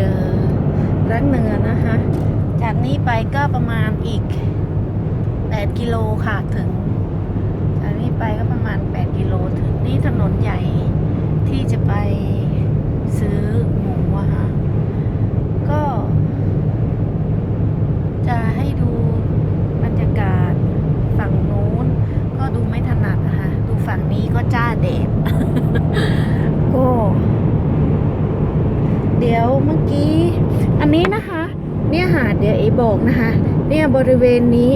เอ่อรักเนือนะคะ จากนี้ไปก็ประมาณอีก 8 กิโลค่ะถึง จากนี้ไปก็ประมาณ 8 กิโลถึงนี่ถนนใหญ่ที่จะไปซื้อหมูอะค่ะ ก็ จะให้ดูบรรยากาศฝั่งนู้น ก็ดูไม่ถนัดนะคะ ดูฝั่งนี้ก็จ้าแดด ก็ เดี๋ยวเมื่อกี้ อันนี้นะคะ เนี่ยหาเดี๋ยวเอบอกนะคะ เนี่ยบริเวณนี้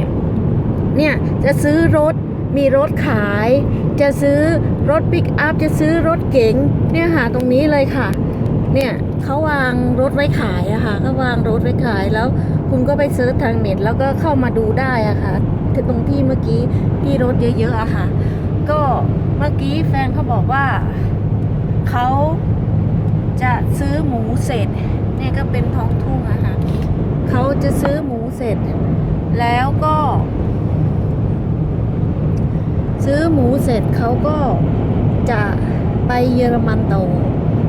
เนี่ยจะซื้อรถมีรถขาย จะซื้อรถปิกอัพจะซื้อรถเก๋งเนี่ยหาตรงนี้เลยค่ะ เนี่ยเขาวางรถไว้ขายอะค่ะเขาวางรถไว้ขายแล้วคุณก็ไปเซิร์ชทางเน็ตแล้วก็เข้ามาดูได้อะค่ะที่ตรงที่เมื่อกี้ที่รถเยอะๆอะค่ะ ก็เมื่อกี้แฟนเขาบอกว่าเขาจะซื้อหมูเสร็จเนี่ยก็เป็นท้องทุ่งอะค่ะ เขาจะซื้อหมูเสร็จ แล้วก็ ซื้อหมูเสร็จเขาก็จะไปเยอรมันต่อ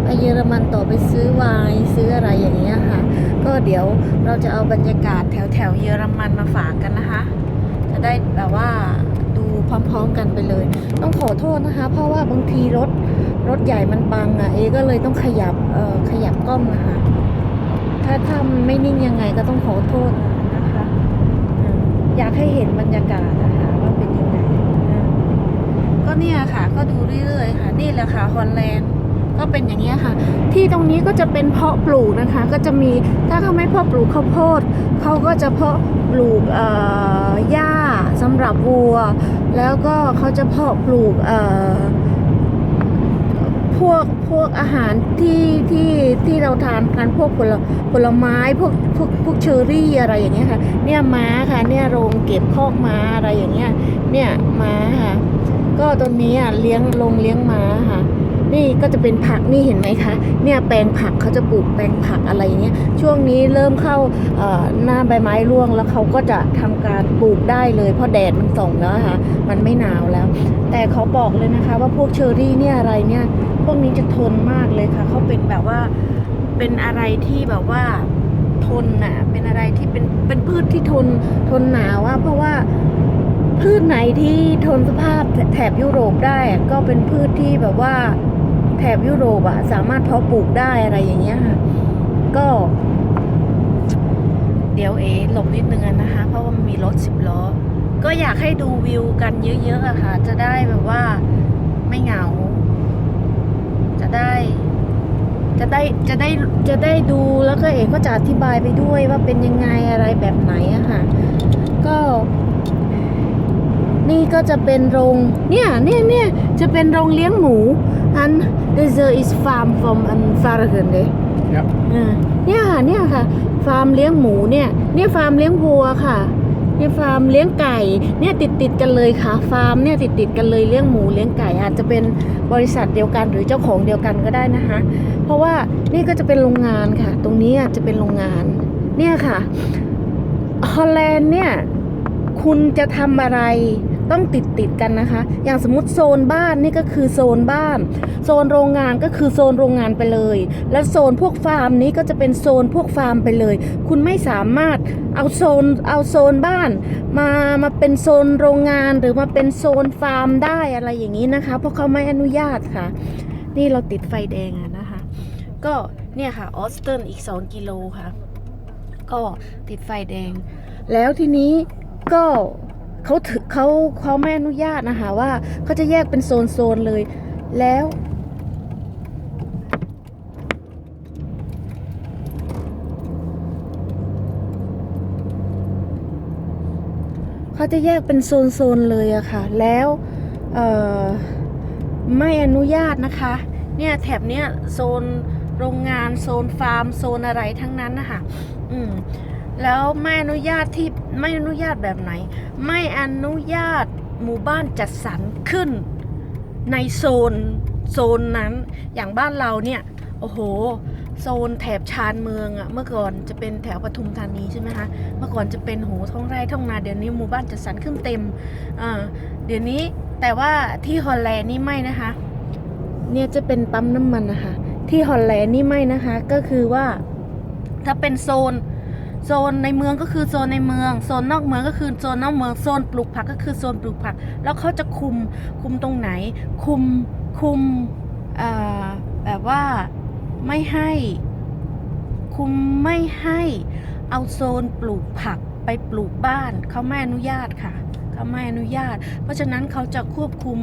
ไปเยอรมันต่อไปซื้อไวน์ซื้ออะไรอย่างเงี้ยค่ะ ก็เดี๋ยวเราจะเอาบรรยากาศแถวแถวเยอรมันมาฝากกันนะคะ จะได้แบบว่าดูพร้อมๆกันไปเลย ต้องขอโทษนะคะ เพราะว่าบางทีรถรถใหญ่มันบังอะเอก็เลยต้องขยับเอ่อขยับกล้องนะคะ ถ้าถ้ามันไม่นิ่งยังไงก็ต้องขอโทษนะคะอืมอยากให้เห็นบรรยากาศนะคะว่าเป็นยังไงอืมก็เนี่ยค่ะ ก็ดูเรื่อยๆค่ะ นี่แหละค่ะฮอลแลนด์ก็เป็นอย่างนี้ยค่ะ ที่ตรงนี้ก็จะเป็นเพาะปลูกนะคะ ก็จะมีถ้าเขาไม่เพาะปลูกข้าวโพดเขาก็จะเพาะปลูกเอ่อหญ้าสำหรับวัว แล้วก็เขาจะเพาะปลูกเอ่อพวกพวกอาหารที่ที่ที่ เราทานกันพวกผลผลไม้พวกพวกพวกเชอรี่อะไรอย่างเงี้ยค่ะ เนี่ยม้าค่ะ เนี่ยโรงเก็บคอกม้าอะไรอย่างเงี้ย เนี่ยม้าค่ะ ก็ตรงนี้อะเลี้ยงลงเลี้ยงม้าค่ะนี่ก็จะเป็นผักนี่เห็นไหมคะ เนี่ยแปลงผักเขาจะปลูกแปลงผักอะไรอย่างเงี้ย ช่วงนี้เริ่มเข้าหน้าใบไม้ร่วงแล้วเขาก็จะทำการปลูกได้เลย เพราะแดดมันส่องแล้วค่ะ มันไม่หนาวแล้ว แต่เขาบอกเลยนะคะว่าพวกเชอรี่เนี่ยอะไรเนี่ย พวกนี้จะทนมากเลยค่ะ เขาเป็นแบบว่า เป็นอะไรที่แบบว่าทนน่ะ เป็นอะไรที่เป็นเป็นพืชที่ทนทนหนาวอะเพราะว่าพืชไหนที่ทนสภาพแถบยุโรปได้ก็เป็นพืชที่แบบว่าแถบยุโรปอะสามารถเพาะปลูกได้อะไรอย่างเงี้ยค่ะ ก็ เดี๋ยวเอหลบนิดนึงนะคะ เพราะว่ามีรถสิบล้อ ก็อยากให้ดูวิวกันเยอะๆอะค่ะ จะได้แบบว่าไม่เหงา จะได้ จะได้จะได้จะได้ดูแล้วก็เอกก็จะอธิบายไปด้วยว่าเป็นยังไงอะไรแบบไหนอะค่ะ ก็ นี่ก็จะเป็นโรงเนี่ยเนี่ยเนี่ยจะเป็นโรงเลี้ยงหมู อัน this is farm from อัน Fargen เด้ Ja. อ่าเนี่ยค่ะเนี่ยค่ะ ฟาร์มเลี้ยงหมูเนี่ยเนี่ยฟาร์มเลี้ยงวัวค่ะ เนี่ยฟาร์มเลี้ยงไก่เนี่ยติดติดกันเลยค่ะฟาร์มเนี่ยติดติดกันเลยเลี้ยงหมูเลี้ยงไก่อาจจะเป็นบริษัทเดียวกันหรือเจ้าของเดียวกันก็ได้นะคะ เพราะว่านี่ก็จะเป็นโรงงานค่ะ ตรงนี้อาจจะเป็นโรงงานเนี่ยค่ะฮอลแลนด์เนี่ยคุณจะทำอะไร ต้องติดติดกันนะคะ อย่างสมมติโซนบ้านนี่ก็คือโซนบ้าน โซนโรงงานก็คือโซนโรงงานไปเลย แล้วโซนพวกฟาร์มนี้ก็จะเป็นโซนพวกฟาร์มไปเลย คุณไม่สามารถเอาโซนเอาโซนบ้าน มามาเป็นโซนโรงงานหรือมาเป็นโซนฟาร์มได้อะไรอย่างนี้นะคะ เพราะเขาไม่อนุญาตค่ะ นี่เราติดไฟแดงอะนะคะ ก็เนี่ยค่ะออสเตินอีก 2 กิโลค่ะ ก็ติดไฟแดง แล้วทีนี้ก็ เขาถือเขาเขาไม่อนุญาตนะคะว่าเขาจะแยกเป็นโซนโซนๆเลย แล้ว เขาจะแยกเป็นโซนๆเลยอะค่ะ แล้วไม่อนุญาตนะคะ เนี่ยแถบเนี้ยโซนโรงงานโซนฟาร์ม โซนอะไรทั้งนั้นนะคะอืม แล้วไม่อนุญาตที่ไม่อนุญาตแบบไหน ไม่อนุญาตหมู่บ้านจัดสรรขึ้น ในโซนโซนนั้น อย่างบ้านเราเนี่ยโอ้โหโซนแถบชานเมืองอะเมื่อก่อนจะเป็นแถวปทุมธานีใช่ไหมคะเมื่อก่อนจะเป็นโหท้องไร่ท้องนาเดี๋ยวนี้หมู่บ้านจัดสรรขึ้นเต็มอ่าเดี๋ยวนี้แต่ว่าที่ฮอลแลนด์นี่ไม่นะคะ เนี่ยจะเป็นปั๊มน้ำมันนะคะ ที่ฮอลแลนด์นี่ไม่นะคะ ก็คือว่าถ้าเป็นโซน โซนในเมืองก็คือโซนในเมือง โซนนอกเมืองก็คือโซนนอกเมือง โซนปลูกผักก็คือโซนปลูกผัก แล้วเขาจะคุมคุมตรงไหน คุมคุมแบบว่าไม่ให้ คุมไม่ให้เอาโซนปลูกผักไปปลูกบ้านเขาไม่อนุญาตค่ะเขาไม่อนุญาต เพราะฉะนั้นเขาจะควบคุม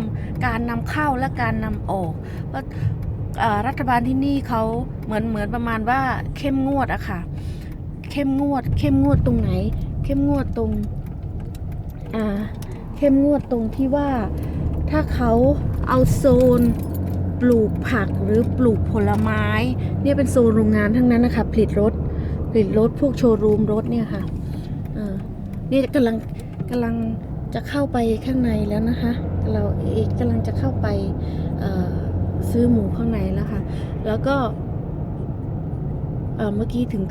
การนำเข้าและการนำออกเพราะรัฐบาลที่นี่เขาเหมือนเหมือนประมาณว่าเข้มงวดอะค่ะ เข้มงวด เข้มงวดตรงไหน เข้มงวดตรงอ่าเข้มงวดตรงที่ว่าถ้าเขาเอาโซนปลูกผักหรือปลูกผลไม้ เนี่ยเป็นโซนโรงงานทั้งนั้นนะคะผลิตรถผลิตรถพวกโชว์รูมรถเนี่ยค่ะเนี่ยกำลังกำลังจะเข้าไปข้างในแล้วนะคะ เราเอกกำลังจะเข้าไปซื้อหมูข้างในแล้วค่ะ แล้วก็อ่อเมื่อกี้ถึง